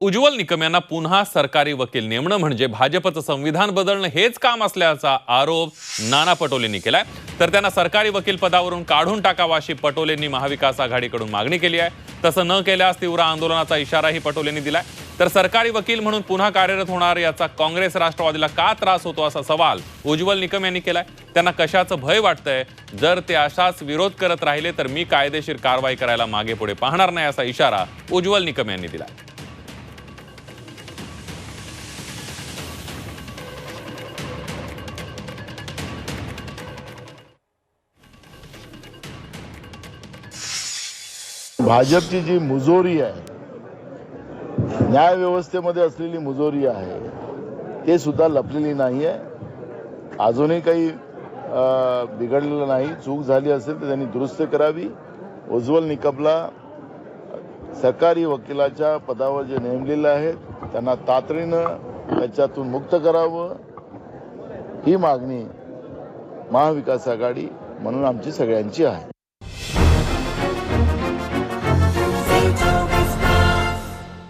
उज्ज्वल निकम यांना पुन्हा सरकारी वकील नेमणं म्हणजे भाजपचं संविधान बदलणं हेच काम असल्याचा आरोप नाना पटोलेंनी केलाय. तर त्यांना सरकारी वकील पदावरून काढून टाकावा अशी पटोलेंनी महाविकास आघाडीकडून मागणी केली आहे. तसं न केल्यास तीव्र आंदोलनाचा इशाराही पटोलेंनी दिलाय. तर सरकारी वकील म्हणून पुन्हा कार्यरत होणार याचा काँग्रेस राष्ट्रवादीला का त्रास होतो असा सवाल उज्ज्वल निकम यांनी केलाय. त्यांना कशाचं भय वाटतंय? जर ते अशाच विरोध करत राहिले तर मी कायदेशीर कारवाई करायला मागे पुढे पाहणार नाही असा इशारा उज्ज्वल निकम यांनी दिला भाजपची जी मुजोरी आहे न्याय व्यवस्थेमध्ये असलेली मुजोरी आहे ते सुद्धा लपलेली नाही आहे अजूनही काही बिघडलेलं नाही. चूक झाली असेल तर त्यांनी दुरुस्त करावी. उज्ज्वल निकमला सरकारी वकिलाच्या पदावर जे नेमलेले आहेत त्यांना तातडीनं त्याच्यातून मुक्त करावं. ही मागणी महाविकास आघाडी म्हणून आमची सगळ्यांची आहे.